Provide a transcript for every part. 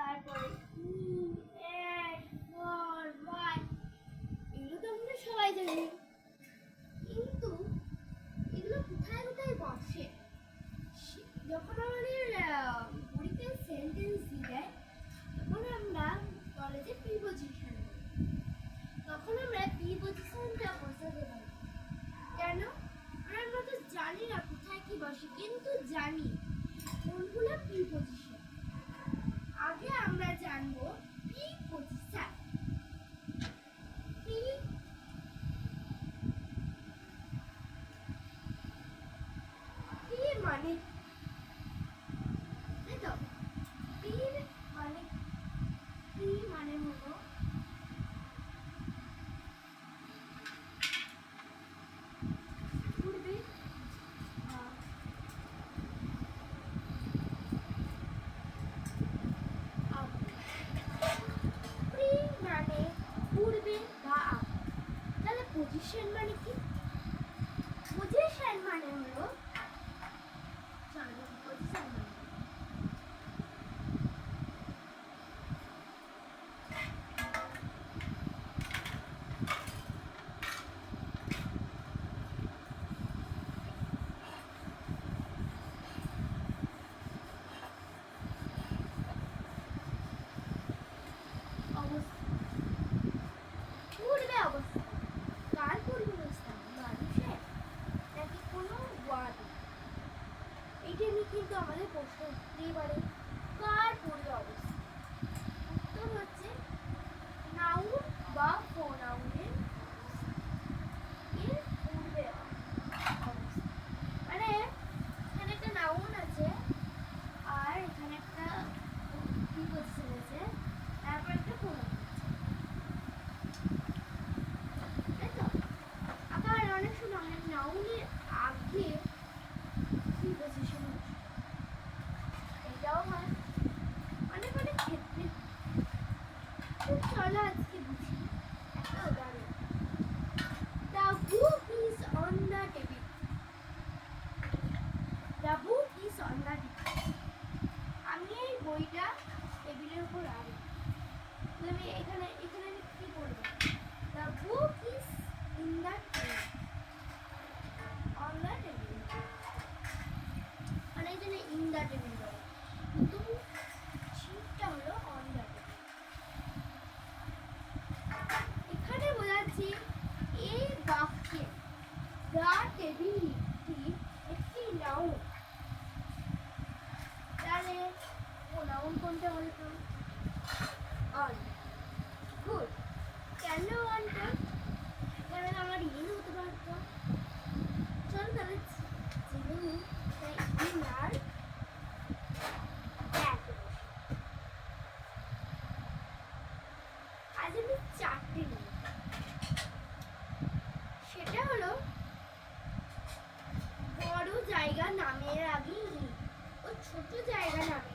তারপরে এগুলো তো আমরা সবাই জানি। কিন্তু এগুলো কোথায় বসে? যখন আমাদের পরীক্ষায় সেন্টেন্স দিয়ে, তখন আমরা কলেজে তখন আমরা পারি। কেন? আমরা তো জানি না কোথায় কি বসে। কিন্তু জানি কোনগুলো প্রিপোজিশন আগে আমরা জানব কি প্রি প্রি মানে তাই তো প্রি মানে প্রি মানে হলো পূর্বে আহ, আগে। প্রি মানে পূর্বে বা আগে। তাহলে পজিশন মানে কি পজিশন মানে হলো চলো পজিশন মানে কি? অবস্থা পূর্বে অবস্থা কার পূর্বে অবস্থা মানুষের নাকি কোনো ওয়ার্ড এটা নিয়ে কিন্তু আমাদের প্রশ্ন উঠতেই পারে, কার পূর্বে অবস্থা? উত্তর হচ্ছে নাউন বা প্রোনাউনের এর মানে এখানে একটা নাউন আছে, আর এখানে একটা তারপর একটা আবার অনেক সময় নাউনের প্রিপোজিশন এটাও হয় অনেক অনেক ক্ষেত্রে তো চলো আজকে বুঝি? একটা উদাহরণ the book is on the table the book is on the table আমি এই বইটা টেবিলের উপর আনি তুমি এখানে এখানে আমি কি করব the book is in the table on the table মানে এখানে ইন দ্য টেবিল বলে কিন্তু ঠিকটা হলো অন দ্য টেবিল এখানে বোঝাচ্ছি এই বাক্যে দ্য টেবিলটি একটি নাউন তাহলে নাউন কোনটা বলতো অন গুড কেন অনটা কারণ আমার ইন হতে পারতো চল তাহলে নিই তাই ইন আর আজ আমি চারটে নিই সেটা হলো বড় জায়গা নামের আগে ও ছোট জায়গা নামের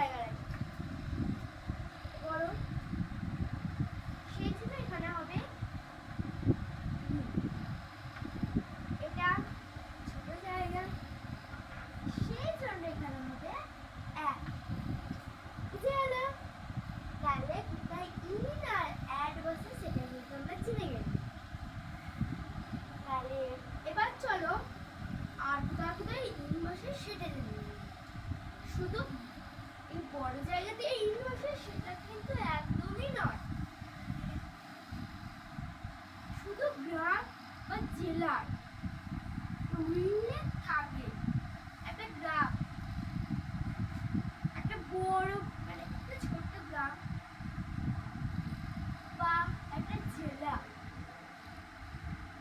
I got it.